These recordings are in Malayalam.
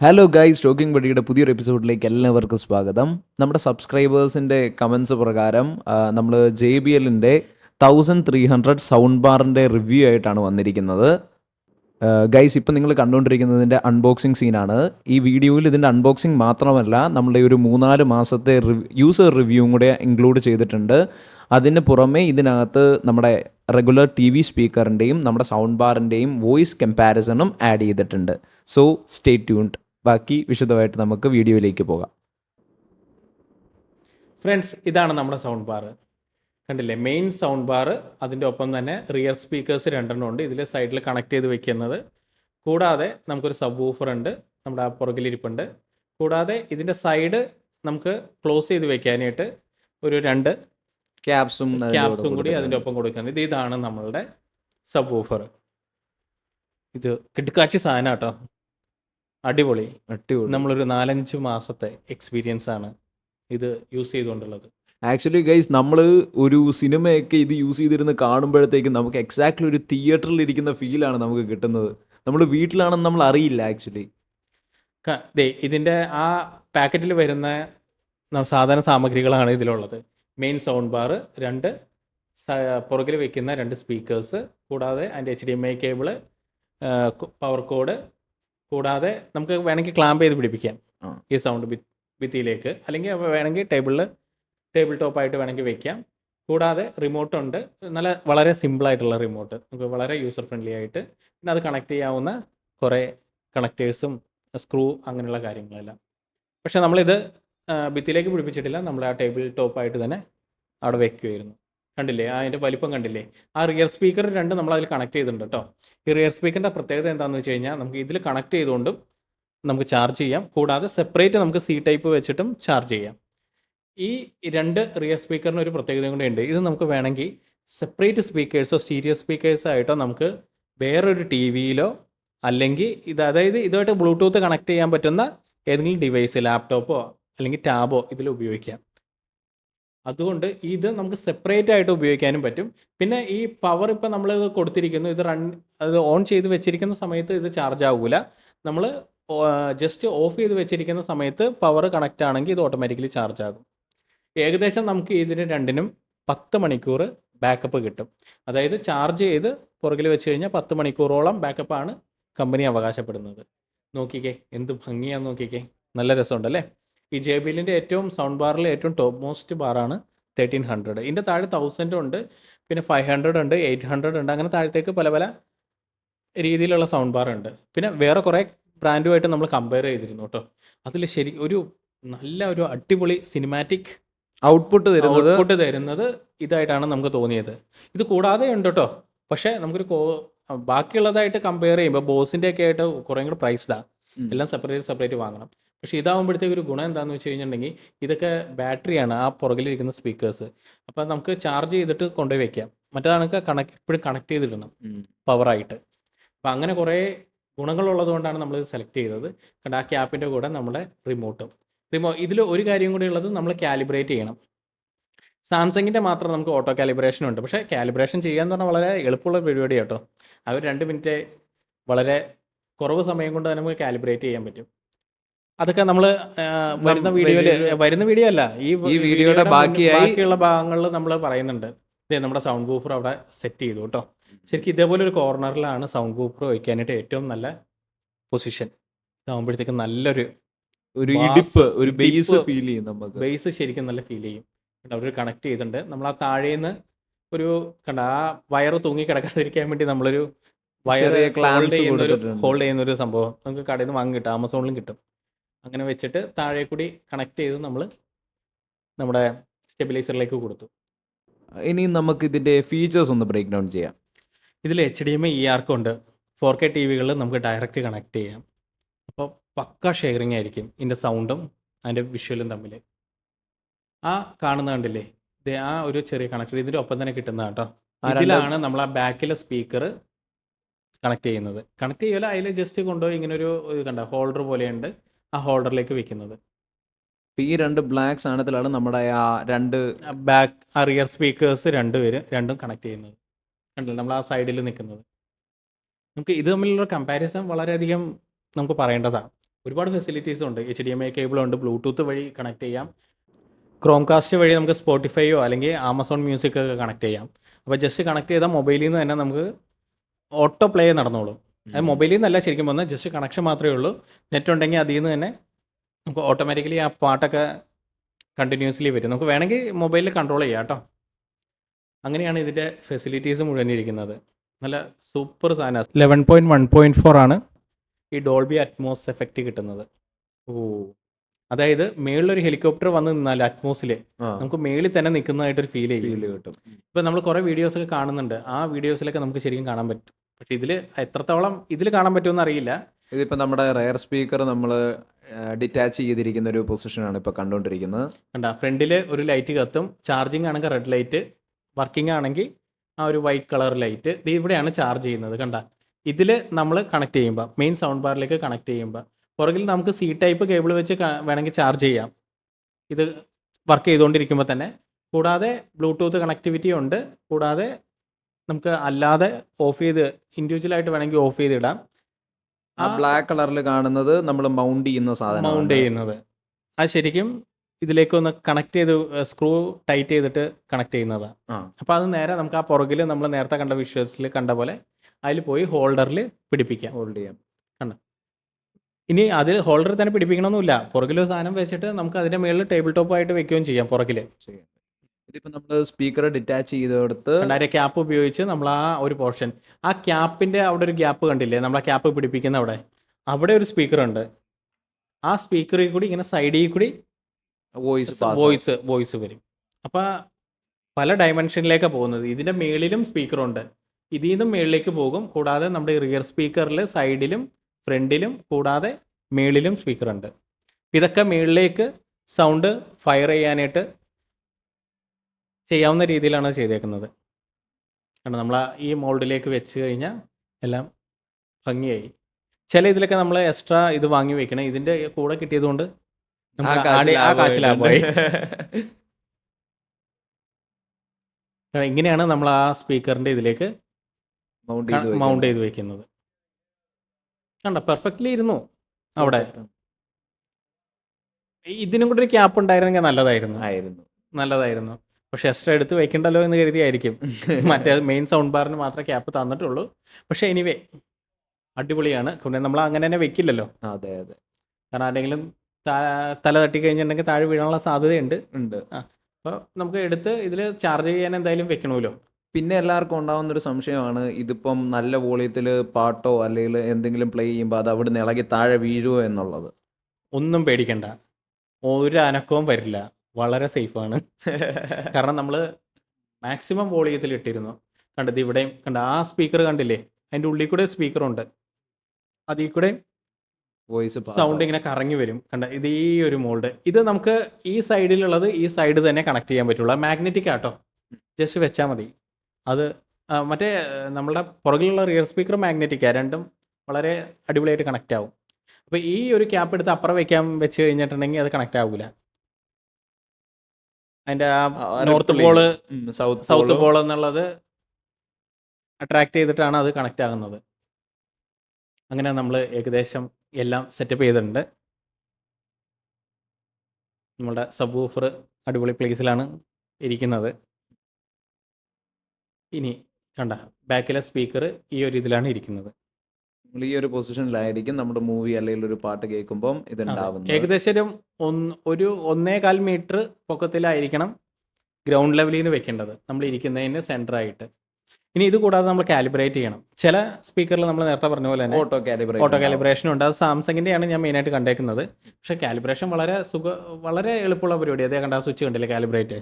ഹലോ ഗൈസ് ടോക്കിംഗ് ബഡിയുടെ പുതിയൊരു എപ്പിസോഡിലേക്ക് എല്ലാവർക്കും സ്വാഗതം. നമ്മുടെ സബ്സ്ക്രൈബേഴ്സിന്റെ കമൻസ് പ്രകാരം നമ്മൾ ജെ ബി എല്ലിന്റെ തൗസൻഡ് ത്രീ ഹൺഡ്രഡ് സൗണ്ട് ബാറിന്റെ റിവ്യൂ ആയിട്ടാണ് വന്നിരിക്കുന്നത്. ഗൈസ് ഇപ്പം നിങ്ങൾ കണ്ടുകൊണ്ടിരിക്കുന്നതിന്റെ അൺബോക്സിങ് സീനാണ് ഈ വീഡിയോയിൽ ഇതിന്റെ അൺബോക്സിങ് മാത്രമല്ല നമ്മളുടെ ഒരു മൂന്നാൽ മാസത്തെ യൂസർ റിവ്യൂ കൂടെ ഇൻക്ലൂഡ് ചെയ്തിട്ടുണ്ട്. അതിന് പുറമേ ഇതിനകത്ത് നമ്മുടെ റെഗുലർ ടി വി സ്പീക്കറിന്റെയും നമ്മുടെ സൗണ്ട് ബാറിന്റെയും വോയിസ് കമ്പാരിസണും ആഡ് ചെയ്തിട്ടുണ്ട്. സോ സ്റ്റേ ട്യൂൺഡ് ബാക്കി വിശദമായിട്ട് നമുക്ക് വീഡിയോയിലേക്ക് പോകാം. ഫ്രണ്ട്സ് ഇതാണ് നമ്മുടെ സൗണ്ട് ബാർ കണ്ടില്ലേ? മെയിൻ സൗണ്ട് ബാർ അതിന്റെ ഒപ്പം തന്നെ റിയർ സ്പീക്കേഴ്സ് രണ്ടെണ്ണം ഉണ്ട്. ഇതിൽ സൈഡിൽ കണക്ട് ചെയ്ത് വെക്കുന്നത്. കൂടാതെ നമുക്കൊരു സബ് വൂഫർ ഉണ്ട്. നമ്മുടെ ആ പുറകിലിരിപ്പുണ്ട്. കൂടാതെ ഇതിന്റെ സൈഡ് നമുക്ക് ക്ലോസ് ചെയ്ത് വെക്കാനായിട്ട് ഒരു രണ്ട് ക്യാപ്സും ക്യാപ്സും കൂടി അതിന്റെ ഒപ്പം കൊടുക്കുന്നത് ഇത് ഇതാണ് നമ്മളുടെ സബ് വൂഫർ ഇത് കിടക്കാച്ചി സാധനം കേട്ടോ. അടിപൊളി. അടിപൊളി. നമ്മളൊരു നാലഞ്ച് മാസത്തെ എക്സ്പീരിയൻസ് ആണ് ഇത് യൂസ് ചെയ്തുകൊണ്ടുള്ളത്. ആക്ച്വലി ഗൈസ് നമ്മൾ ഒരു സിനിമയൊക്കെ ഇത് യൂസ് ചെയ്തിരുന്ന് കാണുമ്പോഴത്തേക്കും നമുക്ക് എക്സാക്ട്ലി ഒരു തിയേറ്ററിൽ ഇരിക്കുന്ന ഫീലാണ് നമുക്ക് കിട്ടുന്നത്. നമ്മൾ വീട്ടിലാണെന്ന് നമ്മൾ അറിയില്ല ആക്ച്വലി ഇതിന്റെ ആ പാക്കറ്റിൽ വരുന്ന സാധാരണ സാമഗ്രികളാണ് ഇതിലുള്ളത്. മെയിൻ സൗണ്ട് ബാർ രണ്ട് പുറകിൽ വെക്കുന്ന രണ്ട് സ്പീക്കേഴ്സ് കൂടാതെ അതിന്റെ H D M I cable power cord കൂടാതെ നമുക്ക് വേണമെങ്കിൽ ക്ലാമ്പ് ചെയ്ത് പിടിപ്പിക്കാം ഈ സൗണ്ട് ഭിത്തിയിലേക്ക്. അല്ലെങ്കിൽ വേണമെങ്കിൽ ടേബിളിൽ ടേബിൾ ടോപ്പായിട്ട് വേണമെങ്കിൽ വെക്കാം. കൂടാതെ റിമോട്ട് ഉണ്ട്. നല്ല വളരെ സിമ്പിളായിട്ടുള്ള റിമോട്ട് നമുക്ക് വളരെ യൂസർ ഫ്രണ്ട്ലി ആയിട്ട് പിന്നെ അത് കണക്ട് ചെയ്യാവുന്ന കുറേ കണക്റ്റേഴ്സും സ്ക്രൂ അങ്ങനെയുള്ള കാര്യങ്ങളെല്ലാം. പക്ഷേ നമ്മളിത് ഭിത്തിയിലേക്ക് പിടിപ്പിച്ചിട്ടില്ല. നമ്മൾ ആ ടേബിൾ ടോപ്പായിട്ട് തന്നെ അവിടെ വെക്കുമായിരുന്നു കണ്ടില്ലേ? അതിന്റെ വലിപ്പം കണ്ടില്ലേ? ആ റിയർ സ്പീക്കർ രണ്ട് നമ്മൾ അതിൽ കണക്ട് ചെയ്തിട്ടുണ്ട് കേട്ടോ ഈ റിയർ സ്പീക്കറിന്റെ പ്രത്യേകത എന്താണെന്ന് വെച്ച് കഴിഞ്ഞാൽ നമുക്ക് ഇതിൽ കണക്ട് ചെയ്തുകൊണ്ടും നമുക്ക് ചാർജ് ചെയ്യാം. കൂടാതെ സെപ്പറേറ്റ് നമുക്ക് സി ടൈപ്പ് വെച്ചിട്ടും ചാർജ് ചെയ്യാം. ഈ രണ്ട് റിയർ സ്പീക്കറിന് ഒരു പ്രത്യേകത കൂടെ ഉണ്ട്. ഇത് നമുക്ക് വേണമെങ്കിൽ സെപ്പറേറ്റ് സ്പീക്കേഴ്സോ സീരിയസ് സ്പീക്കേഴ്സോ ആയിട്ടോ നമുക്ക് വേറൊരു ടി വിയിലോ അല്ലെങ്കിൽ ഇത് അതായത് ഇതുമായിട്ട് ബ്ലൂടൂത്ത് കണക്ട് ചെയ്യാൻ പറ്റുന്ന ഏതെങ്കിലും ഡിവൈസ് ലാപ്ടോപ്പോ അല്ലെങ്കിൽ ടാബോ ഇതിൽ ഉപയോഗിക്കാം. അതുകൊണ്ട് ഇത് നമുക്ക് സെപ്പറേറ്റ് ആയിട്ട് ഉപയോഗിക്കാനും പറ്റും. പിന്നെ ഈ പവർ ഇപ്പം നമ്മൾ ഇത് കൊടുത്തിരിക്കുന്നു ഇത് റൺ അത് ഓൺ ചെയ്ത് വെച്ചിരിക്കുന്ന സമയത്ത് ഇത് ചാർജ് ആവില്ല നമ്മൾ ജസ്റ്റ് ഓഫ് ചെയ്ത് വെച്ചിരിക്കുന്ന സമയത്ത് പവർ കണക്റ്റ് ആണെങ്കിൽ ഇത് ഓട്ടോമാറ്റിക്കലി ചാർജ് ആകും. ഏകദേശം നമുക്ക് ഇതിന് രണ്ടിനും പത്ത് മണിക്കൂർ ബാക്കപ്പ് കിട്ടും. അതായത് ചാർജ് ചെയ്ത് പുറകിൽ വെച്ച് കഴിഞ്ഞാൽ പത്ത് മണിക്കൂറോളം ബാക്കപ്പാണ് കമ്പനി അവകാശപ്പെടുന്നത്. നോക്കിക്കേ എന്ത് ഭംഗിയാന്ന് നോക്കിക്കേ. നല്ല രസമുണ്ടല്ലേ? ഈ ജെ ബി എല്ലിന്റെ ഏറ്റവും സൗണ്ട് ബാറിൽ ഏറ്റവും ടോപ്പ് മോസ്റ്റ് ബാറാണ് തേർട്ടീൻ ഹൺഡ്രഡ് ഇതിന്റെ താഴെ തൗസൻഡ് ഉണ്ട് പിന്നെ ഫൈവ് ഹൺഡ്രഡ് ഉണ്ട് എയ്റ്റ് ഹൺഡ്രഡ് ഉണ്ട് അങ്ങനെ താഴത്തേക്ക് പല പല രീതിയിലുള്ള സൗണ്ട് ബാർ ഉണ്ട്. പിന്നെ വേറെ കുറേ ബ്രാൻഡുമായിട്ട് നമ്മൾ കമ്പയർ ചെയ്തിരുന്നു കേട്ടോ. അതിൽ ശരി ഒരു നല്ല ഒരു അടിപൊളി സിനിമാറ്റിക് ഔട്ട്പുട്ട് തരുന്നത് ഔട്ട്പുട്ട് തരുന്നത് ഇതായിട്ടാണ് നമുക്ക് തോന്നിയത്. ഇത് കൂടാതെ ഉണ്ട് കേട്ടോ. പക്ഷേ നമുക്കൊരു കോ ബാക്കിയുള്ളതായിട്ട് കമ്പയർ ചെയ്യുമ്പോൾ ബോസിന്റെ ഒക്കെ ആയിട്ട് കുറേ കൂടെ പ്രൈസ്ഡാണ് എല്ലാം സെപ്പറേറ്റ് സെപ്പറേറ്റ് വാങ്ങണം. പക്ഷേ ഇതാകുമ്പോഴത്തേക്ക് ഒരു ഗുണം എന്താണെന്ന് വെച്ച് കഴിഞ്ഞിട്ടുണ്ടെങ്കിൽ ഇതൊക്കെ ബാറ്ററിയാണ് ആ പുറകിലിരിക്കുന്ന സ്പീക്കേഴ്സ്. അപ്പം നമുക്ക് ചാർജ് ചെയ്തിട്ട് കൊണ്ടുപോയി വെക്കാം. മറ്റേതാണെങ്കിൽ കണക്ട് എപ്പോഴും കണക്ട് ചെയ്തിടണം. പവറായിട്ട്. അപ്പം അങ്ങനെ കുറേ ഗുണങ്ങളുള്ളത് കൊണ്ടാണ് നമ്മൾ സെലക്ട് ചെയ്തത്. കണ്ട ആ ക്യാപ്പിന്റെ കൂടെ നമ്മുടെ റിമോട്ടും. റിമോ ഇതിൽ ഒരു കാര്യം കൂടി ഉള്ളത് നമ്മൾ കാലിബ്രേറ്റ് ചെയ്യണം. സാംസങ്ങിന്റെ മാത്രം നമുക്ക് ഓട്ടോ കാലിബ്രേഷൻ ഉണ്ട്. പക്ഷേ കാലിബ്രേഷൻ ചെയ്യുക എന്ന് പറഞ്ഞാൽ വളരെ എളുപ്പമുള്ള പരിപാടി കേട്ടോ അവർ രണ്ട് മിനിറ്റ് വളരെ കുറവ് സമയം കൊണ്ട് തന്നെ നമുക്ക് കാലിബ്രേറ്റ് ചെയ്യാൻ പറ്റും. അതൊക്കെ നമ്മൾ വരുന്ന വീഡിയോയിൽ വരുന്ന വീഡിയോ അല്ല ഈ വീഡിയോയുടെ ബാക്കിയുള്ള ഭാഗങ്ങളിൽ നമ്മൾ പറയുന്നുണ്ട്. ദേ നമ്മുടെ സൗണ്ട് ബൂഫർ അവിടെ സെറ്റ് ചെയ്തു കേട്ടോ. ശരിക്കും ഇതേപോലെ ഒരു കോർണറിലാണ് സൗണ്ട് ബൂഫർ വയ്ക്കാനായിട്ട് ഏറ്റവും നല്ല പൊസിഷൻ. ഇതാകുമ്പോഴത്തേക്ക് നല്ലൊരു ഒരു ഇടിപ്പ് ഒരു ബേസ് ഫീൽ ചെയ്യും നമുക്ക്. ബേസ് ശരിക്കും നല്ല ഫീൽ ചെയ്യും. അവർ കണക്ട് ചെയ്തിട്ടുണ്ട്. നമ്മൾ ആ താഴേന്ന് ഒരു കണ്ട ആ വയറ് തൂങ്ങി കിടക്കാതിരിക്കാൻ വേണ്ടി നമ്മളൊരു വയർ ഹോൾഡ് ചെയ്യുന്ന ഒരു ഹോൾഡ് ചെയ്യുന്ന ഒരു സംഭവം നമുക്ക് കടയിൽ നിന്ന് വാങ്ങി കിട്ടും. ആമസോണിലും കിട്ടും. അങ്ങനെ വെച്ചിട്ട് താഴെ കൂടി കണക്ട് ചെയ്ത് നമ്മൾ നമ്മുടെ സ്റ്റെബിലൈസറിലേക്ക് കൊടുത്തു. ഇനി നമുക്ക് ഇതിന്റെ ഫീച്ചേഴ്സ് ഒന്ന് ബ്രേക്ക് ഡൗൺ ചെയ്യാം. ഇതിൽ എച്ച് ഡി എം ഇ ആർക്കും ഉണ്ട്. ഫോർ കെ ടി വികളിൽ നമുക്ക് ഡയറക്റ്റ് കണക്ട് ചെയ്യാം. അപ്പോൾ പക്ക ഷെയറിംഗ് ആയിരിക്കും ഇതിന്റെ സൗണ്ടും അതിന്റെ വിഷ്വലും തമ്മിൽ ആ കാണുന്ന കണ്ടില്ലേ? ഇത് ആ ഒരു ചെറിയ കണക്ടർ ഇതിന്റെ ഒപ്പം തന്നെ കിട്ടുന്ന കേട്ടോ. അതിലാണ് ഇതിലാണ് നമ്മൾ ആ ബാക്കിലെ സ്പീക്കർ കണക്ട് ചെയ്യുന്നത്. കണക്ട് ചെയ്യല അതിൽ ജസ്റ്റ് കൊണ്ടുപോയി ഇങ്ങനെ ഒരു ഇത് കണ്ട? ഹോൾഡർ പോലെയുണ്ട്. ആ ഹോൾഡറിലേക്ക് വെക്കുന്നത്. ഈ രണ്ട് ബ്ലാക്ക് സാധനത്തിലാണ് നമ്മുടെ ആ രണ്ട് ബാക്ക് ആ റിയർ സ്പീക്കേഴ്സ് രണ്ടുപേര് രണ്ടും കണക്ട് ചെയ്യുന്നത്. കണ്ടില്ല? നമ്മൾ ആ സൈഡിൽ നിൽക്കുന്നത്. നമുക്ക് ഇത് തമ്മിലുള്ള കമ്പാരിസൺ വളരെയധികം നമുക്ക് പറയേണ്ടതാണ്. ഒരുപാട് ഫെസിലിറ്റീസ് ഉണ്ട്. H D M I cable ഉണ്ട്. ബ്ലൂടൂത്ത് വഴി കണക്ട് ചെയ്യാം. ക്രോം കാസ്റ്റ് വഴി നമുക്ക് സ്പോട്ടിഫൈയോ അല്ലെങ്കിൽ ആമസോൺ മ്യൂസിക് ഒക്കെ കണക്ട് ചെയ്യാം. അപ്പോൾ ജസ്റ്റ് കണക്ട് ചെയ്താൽ മൊബൈലിൽ നിന്ന് തന്നെ നമുക്ക് ഓട്ടോ പ്ലേ നടന്നോളും. അത് മൊബൈലിൽ നിന്നല്ല ശരിക്കും വന്നത് ജസ്റ്റ് കണക്ഷൻ മാത്രമേ ഉള്ളൂ. നെറ്റ് ഉണ്ടെങ്കിൽ അതിൽ നിന്ന് തന്നെ നമുക്ക് ഓട്ടോമാറ്റിക്കലി ആ പാട്ടൊക്കെ കണ്ടിന്യൂസ്ലി വരും. നമുക്ക് വേണമെങ്കിൽ മൊബൈലിൽ കൺട്രോൾ ചെയ്യാം കേട്ടോ. അങ്ങനെയാണ് ഇതിന്റെ ഫെസിലിറ്റീസ് മുഴുവൻ ഇരിക്കുന്നത്. നല്ല സൂപ്പർ സാധനം. Eleven point one point four ആണ് ഈ ഡോൾബി അറ്റ്മോസ് എഫക്റ്റ് കിട്ടുന്നത്. ഓ. അതായത് മേളിലൊരു ഹെലികോപ്റ്റർ വന്ന് നിന്നാൽ അറ്റ്മോസിൽ നമുക്ക് മേളിൽ തന്നെ നിൽക്കുന്നതായിട്ടൊരു ഫീൽ ചെയ്യും കിട്ടും. ഇപ്പം നമ്മൾ കുറേ വീഡിയോസൊക്കെ കാണുന്നുണ്ട്. ആ വീഡിയോസിലൊക്കെ നമുക്ക് ശരിക്കും കാണാൻ പറ്റും. പക്ഷേ ഇതിൽ എത്രത്തോളം ഇതിൽ കാണാൻ പറ്റുമെന്ന് അറിയില്ല. ഇതിപ്പോ നമ്മുടെ റയർ സ്പീക്കർ നമ്മൾ ഡിറ്റാച്ച് ചെയ്തിരിക്കുന്ന ഒരു പൊസിഷനാണ് ഇപ്പൊ കണ്ടുകൊണ്ടിരിക്കുന്നത് കണ്ട ഫ്രണ്ടിൽ ഒരു ലൈറ്റ് കത്തും ചാർജിങ് ആണെങ്കിൽ റെഡ് ലൈറ്റ് വർക്കിംഗ് ആണെങ്കിൽ ആ ഒരു വൈറ്റ് കളർ ലൈറ്റ് ഇത് ഇവിടെയാണ് ചാർജ് ചെയ്യുന്നത് കണ്ട. ഇതിൽ നമ്മൾ കണക്ട് ചെയ്യുമ്പോൾ മെയിൻ സൗണ്ട് ബാറിലേക്ക് കണക്ട് ചെയ്യുമ്പോൾ പുറകിൽ നമുക്ക് സി ടൈപ്പ് കേബിൾ വെച്ച് വേണമെങ്കിൽ ചാർജ് ചെയ്യാം. ഇത് വർക്ക് ചെയ്തുകൊണ്ടിരിക്കുമ്പോൾ തന്നെ. കൂടാതെ ബ്ലൂടൂത്ത് കണക്ടിവിറ്റി ഉണ്ട് കൂടാതെ നമുക്ക് അല്ലാതെ ഓഫ് ചെയ്ത് ഇൻഡിവിജ്വൽ ആയിട്ട് വേണമെങ്കിൽ ഓഫ് ചെയ്ത് ഇടാം ആ ബ്ലാക്ക് കളറിൽ കാണുന്നത് നമ്മൾ മൗണ്ട് ചെയ്യുന്ന സാധനം മൗണ്ട് ചെയ്യുന്നത്. അത് ശരിക്കും ഇതിലേക്ക് ഒന്ന് കണക്ട് ചെയ്ത് സ്ക്രൂ ടൈറ്റ് ചെയ്തിട്ട് കണക്ട് ചെയ്യുന്നതാണ്. അപ്പോൾ അത് നേരെ നമുക്ക് ആ പുറകിൽ നമ്മൾ നേരത്തെ കണ്ട വിഷ്വൽസിൽ കണ്ട പോലെ അതിൽ പോയി ഹോൾഡറിൽ പിടിപ്പിക്കാം. ഹോൾഡ് ചെയ്യാം. കണ്ട? ഇനി അതിൽ ഹോൾഡറിൽ തന്നെ പിടിപ്പിക്കണമെന്നില്ല പുറകിലൊരു സാധനം വെച്ചിട്ട് നമുക്ക് അതിന്റെ മുകളിൽ ടേബിൾ ടോപ്പ് ആയിട്ട് വെക്കുകയും ചെയ്യാം പുറകിൽ ചെയ്യാം. ഇതിപ്പോ നമ്മൾ സ്പീക്കർ ഡിറ്റാച്ച് ചെയ്തെടുത്ത് രണ്ടായിരം ക്യാപ്പ് ഉപയോഗിച്ച് നമ്മൾ ആ ഒരു പോർഷൻ ആ ക്യാപ്പിന്റെ അവിടെ ഒരു ഗ്യാപ്പ് കണ്ടില്ലേ? നമ്മൾ ആ ക്യാപ്പ് പിടിപ്പിക്കുന്ന അവിടെ. അവിടെ ഒരു സ്പീക്കർ ഉണ്ട്. ആ സ്പീക്കറിൽ കൂടി ഇങ്ങനെ സൈഡിൽ കൂടി വോയിസ് വോയിസ് വോയിസ് വരും. അപ്പോൾ പല ഡയമെൻഷനിലേക്കാണ് പോകുന്നത്. ഇതിന്റെ മേളിലും സ്പീക്കറുണ്ട് ഇതിൽ നിന്നും മേളിലേക്ക് പോകും. കൂടാതെ നമ്മുടെ റിയർ സ്പീക്കറിൽ സൈഡിലും ഫ്രണ്ടിലും കൂടാതെ മേളിലും സ്പീക്കറുണ്ട് ഇതൊക്കെ മേളിലേക്ക് സൗണ്ട് ഫയർ ചെയ്യാനായിട്ട് ചെയ്യാവുന്ന രീതിയിലാണ് ചെയ്തേക്കുന്നത്. കാരണം നമ്മൾ ഈ മോൾഡിലേക്ക് വെച്ച് കഴിഞ്ഞാൽ എല്ലാം ഭംഗിയായി. ചില ഇതിലൊക്കെ നമ്മൾ എക്സ്ട്രാ ഇത് വാങ്ങി വെക്കണം ഇതിന്റെ കൂടെ കിട്ടിയത് കൊണ്ട് ഇങ്ങനെയാണ് നമ്മൾ ആ സ്പീക്കറിന്റെ ഇതിലേക്ക് മൗണ്ട് മൗണ്ട് ചെയ്ത് വെക്കുന്നത്. കണ്ട? പെർഫെക്റ്റ്ലി ഇരുന്നു അവിടെ. ഇതിനും കൂടി ഒരു ക്യാപ്പ് ഉണ്ടായിരുന്നെങ്കിൽ നല്ലതായിരുന്നു. ആയിരുന്നു. നല്ലതായിരുന്നു. പക്ഷെ എക്സ്ട്രാ എടുത്ത് വെക്കണ്ടല്ലോ എന്ന് കരുതിയായിരിക്കും. മറ്റേ മെയിൻ സൗണ്ട് ബാറിന് മാത്രമേ ക്യാപ്പ് തന്നിട്ടുള്ളൂ. പക്ഷെ എനിവേ അടിപൊളിയാണ്. പിന്നെ നമ്മൾ അങ്ങനെ തന്നെ വെക്കില്ലല്ലോ. അതെ അതെ. കാരണം ആരെങ്കിലും തല തട്ടി കഴിഞ്ഞിട്ടുണ്ടെങ്കിൽ താഴെ വീഴാനുള്ള സാധ്യതയുണ്ട്. ഉണ്ട്. അപ്പോൾ നമുക്ക് എടുത്ത് ഇതിൽ ചാർജ് ചെയ്യാൻ എന്തായാലും വെക്കണമല്ലോ. പിന്നെ എല്ലാവർക്കും ഉണ്ടാവുന്ന ഒരു സംശയമാണ്. ഇതിപ്പം നല്ല വോളിയത്തിൽ പാട്ടോ അല്ലെങ്കിൽ എന്തെങ്കിലും പ്ലേ ചെയ്യുമ്പോൾ അത് അവിടെ നിന്ന് ഇളകി താഴെ വീഴുമോ എന്നുള്ളത്? ഒന്നും പേടിക്കണ്ട. ഒരു അനക്കവും വരില്ല. വളരെ സേഫാണ്. കാരണം നമ്മൾ മാക്സിമം വോളിയത്തിൽ ഇട്ടിരുന്നു. കണ്ടത് ഇവിടെയും കണ്ട ആ സ്പീക്കർ കണ്ടില്ലേ? അതിന്റെ ഉള്ളിൽ കൂടെ സ്പീക്കറുണ്ട് അതിൽ കൂടെ വോയിസ് സൗണ്ട് ഇങ്ങനെ കറങ്ങി വരും. കണ്ട ഇത് ഈ ഒരു മോൾഡ്. ഇത് നമുക്ക് ഈ സൈഡിലുള്ളത് ഈ സൈഡ് തന്നെ കണക്ട് ചെയ്യാൻ പറ്റുള്ളൂ. മാഗ്നറ്റിക് ആട്ടോ. ജസ്റ്റ് വെച്ചാൽ മതി. അത് മറ്റേ നമ്മുടെ നമ്മളുടെ പുറകിലുള്ള റിയർ സ്പീക്കർ മാഗ്നറ്റിക്കാണ് രണ്ടും വളരെ അടിപൊളിയായിട്ട് കണക്റ്റ് ആവും. അപ്പോൾ ഈ ഒരു ക്യാപ്പ് എടുത്ത് അപ്പുറം വെക്കാൻ വെച്ച് കഴിഞ്ഞിട്ടുണ്ടെങ്കിൽ അത് കണക്റ്റ് ആവില്ല അതിന്റെ ആ north pole south south pole എന്നുള്ളത് അട്രാക്ട് ചെയ്തിട്ടാണ് അത് കണക്ട് ആകുന്നത്. അങ്ങനെ നമ്മൾ ഏകദേശം എല്ലാം സെറ്റപ്പ് ചെയ്തിട്ടുണ്ട്. നമ്മുടെ സബ് ഓഫർ അടിപൊളി പ്ലേസിലാണ് ഇരിക്കുന്നത്. ഇനി കണ്ട ബാക്കിലെ സ്പീക്കർ ഈ ഒരു ഇതിലാണ് ഇരിക്കുന്നത്. ഈ ഒരു പൊസിഷനിലായിരിക്കും നമ്മുടെ മൂവി അല്ലെങ്കിൽ ഒരു പാട്ട് കേൾക്കുമ്പോൾ ഇതുണ്ടാവുന്നത്. ഏകദേശം ഒരു ഒന്ന് ഒരു ഒന്നേകാൽ മീറ്റർ പൊക്കത്തിലായിരിക്കണം ഗ്രൗണ്ട് ലെവലിൽ നിന്ന് വെക്കേണ്ടത്. നമ്മൾ ഇരിക്കുന്നതിന് സെന്റർ ആയിട്ട്. ഇനി ഇത് കൂടാതെ നമ്മൾ കാലിബ്രേറ്റ് ചെയ്യണം. ചില സ്പീക്കറിൽ നമ്മൾ നേരത്തെ പറഞ്ഞ പോലെ തന്നെ ഓട്ടോ കാലിബ്രേറ്റ് ഓട്ടോ കാലിബ്രേഷൻ ഉണ്ട്. അത് സാംസങ്ങിന്റെയാണ് ഞാൻ മെയിനായിട്ട് കണ്ടേക്കുന്നത്. പക്ഷേ കാലിബ്രേഷൻ വളരെ സുഖ വളരെ എളുപ്പമുള്ള പരിപാടി. അതേ കണ്ട സ്വിച്ച് കണ്ടില്ലേ കാലിബ്രേറ്റ്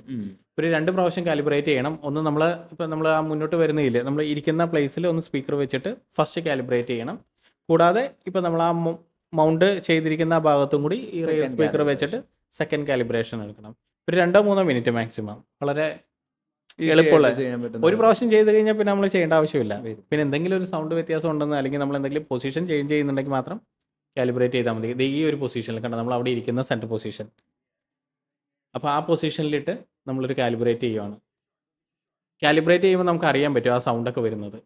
ഒരു രണ്ട് പ്രാവശ്യം കാലിബ്രേറ്റ് ചെയ്യണം. ഒന്ന് നമ്മൾ ഇപ്പം നമ്മൾ ആ മുന്നോട്ട് വരുന്നില്ലേ നമ്മൾ ഇരിക്കുന്ന പ്ലേസിൽ ഒന്ന് സ്പീക്കർ വെച്ചിട്ട് ഫസ്റ്റ് കാലിബ്രേറ്റ് ചെയ്യണം. കൂടാതെ ഇപ്പം നമ്മൾ ആ മൗണ്ട് ചെയ്തിരിക്കുന്ന ആ ഭാഗത്തും കൂടി ഈ സ്പീക്കർ വെച്ചിട്ട് സെക്കൻഡ് കാലിബ്രേഷൻ എടുക്കണം. ഒരു രണ്ടോ മൂന്നോ മിനിറ്റ് മാക്സിമം വളരെ എളുപ്പമുള്ള- ഒരു പ്രാവശ്യം ചെയ്ത് കഴിഞ്ഞാൽ പിന്നെ നമ്മൾ ചെയ്യേണ്ട ആവശ്യമില്ല. പിന്നെ എന്തെങ്കിലും ഒരു സൗണ്ട് വ്യത്യാസം ഉണ്ടെന്ന് അല്ലെങ്കിൽ നമ്മൾ എന്തെങ്കിലും പൊസിഷൻ ചേഞ്ച് ചെയ്യുന്നുണ്ടെങ്കിൽ മാത്രം കാലിബ്രേറ്റ് ചെയ്താൽ മതി. ഇത് ഈ ഒരു പൊസിഷനിൽ കണ്ട നമ്മൾ അവിടെ ഇരിക്കുന്ന സെന്റർ പൊസിഷൻ അപ്പോൾ ആ പൊസിഷനിലിട്ട് നമ്മളൊരു കാലിബ്രേറ്റ് ചെയ്യുവാണ്. കാലിബ്രേറ്റ് ചെയ്യുമ്പോൾ നമുക്ക് അറിയാൻ പറ്റും ആ സൗണ്ടൊക്കെ വരുന്നത്.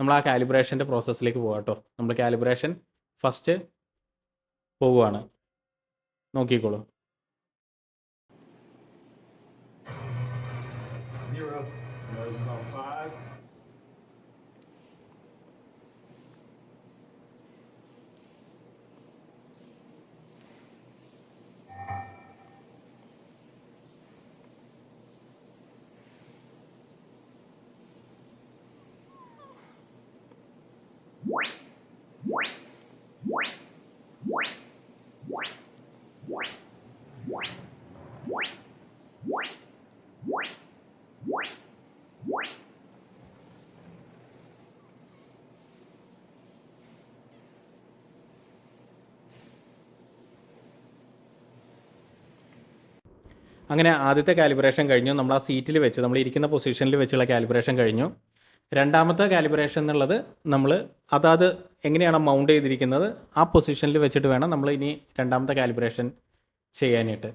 നമ്മൾ ആ കാലിബ്രേഷന്റെ പ്രോസസ്സിലേക്ക് പോകാം കേട്ടോ നമ്മൾ കാലിബ്രേഷൻ ഫസ്റ്റ് പോവുകയാണ് നോക്കിക്കോളൂ. അങ്ങനെ ആദ്യത്തെ കാലിബ്രേഷൻ കഴിഞ്ഞു. നമ്മൾ ആ സീറ്റിൽ വെച്ച് നമ്മൾ ഇരിക്കുന്ന പൊസിഷനിൽ വെച്ചുള്ള കാലിബ്രേഷൻ കഴിഞ്ഞു. രണ്ടാമത്തെ കാലിബ്രേഷൻ എന്നുള്ളത് നമ്മൾ അതാത് എങ്ങനെയാണ് മൗണ്ട് ചെയ്തിരിക്കുന്നത് ആ പൊസിഷനിൽ വെച്ചിട്ട് വേണം നമ്മൾ ഇനി രണ്ടാമത്തെ കാലിബ്രേഷൻ ചെയ്യാനായിട്ട്.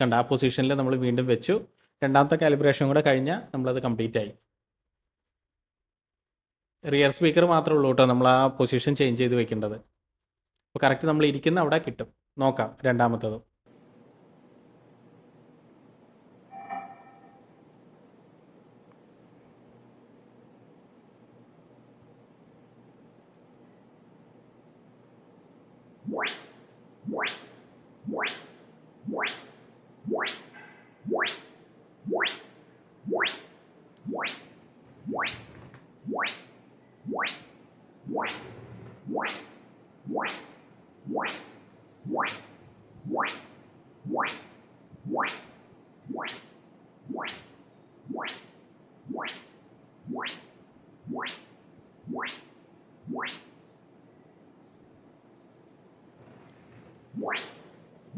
കണ്ട ആ പൊസിഷനിൽ നമ്മൾ വീണ്ടും വെച്ചു. രണ്ടാമത്തെ കാലിബ്രേഷൻ കൂടെ കഴിഞ്ഞാൽ നമ്മളത് കംപ്ലീറ്റ് ആയി. റിയർ സ്പീക്കർ മാത്രമേ ഉള്ളൂ കേട്ടോ നമ്മൾ ആ പൊസിഷൻ ചേഞ്ച് ചെയ്ത് വെക്കേണ്ടത്. അപ്പോൾ കറക്റ്റ് നമ്മൾ ഇരിക്കുന്ന അവിടെ കിട്ടും. നോക്കാം രണ്ടാമത്തത്. worst,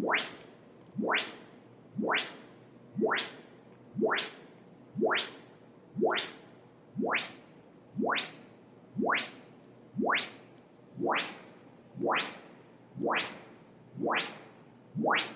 worst, worst worse, worse, worse, worse, worse, worse, worse, worse,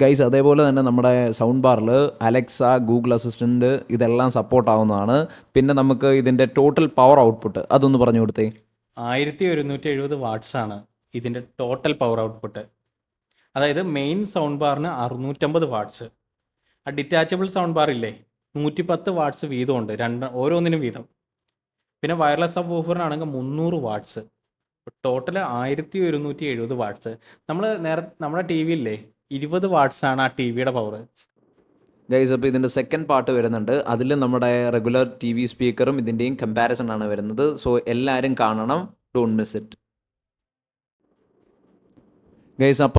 guys അതേപോലെ തന്നെ നമ്മുടെ സൗണ്ട് ബാറിൽ അലക്സ ഗൂഗിൾ അസിസ്റ്റന്റ് ഇതെല്ലാം സപ്പോർട്ട് ആവുന്നതാണ്. പിന്നെ നമുക്ക് ഇതിന്റെ ടോട്ടൽ പവർ ഔട്ട്പുട്ട് അതൊന്ന് പറഞ്ഞു കൊടുത്തേ. ആയിരത്തി ഒരുന്നൂറ്റി എഴുപത് വാട്ട്സ് ആണ് ഇതിന്റെ ടോട്ടൽ പവർ ഔട്ട്പുട്ട് അതായത് മെയിൻ സൗണ്ട് ബാറിന് അറുന്നൂറ്റമ്പത് വാട്ട്സ് ആ ഡിറ്റാച്ചബിൾ സൗണ്ട് ബാർ ഇല്ലേ നൂറ്റിപ്പത്ത് വാട്ട്സ് വീതമുണ്ട്. രണ്ട് ഓരോന്നിനും വീതം. പിന്നെ വയർലെസ് സബ് ഓഫറിനാണെങ്കിൽ മുന്നൂറ് വാട്ട്സ് ടോട്ടൽ ആയിരത്തി ഒരുന്നൂറ്റി എഴുപത് വാട്ട്സ് നമ്മൾ നേരെ നമ്മുടെ ടി വി ഇല്ലേ ഇരുപത് വാട്ട്സ് ആണ് ആ ടി വിയുടെ പവർ ഗൈസ് അപ്പോൾ ഇതിന്റെ സെക്കൻഡ് പാർട്ട് വരുന്നുണ്ട്. അതിൽ നമ്മുടെ റെഗുലർ ടി വി സ്പീക്കറും ഇതിന്റെയും കമ്പാരിസൺ ആണ് വരുന്നത്. സോ എല്ലാവരും കാണണം. ഡോണ്ട് മിസ് ഇറ്റ് ഗൈസ് അപ്പോൾ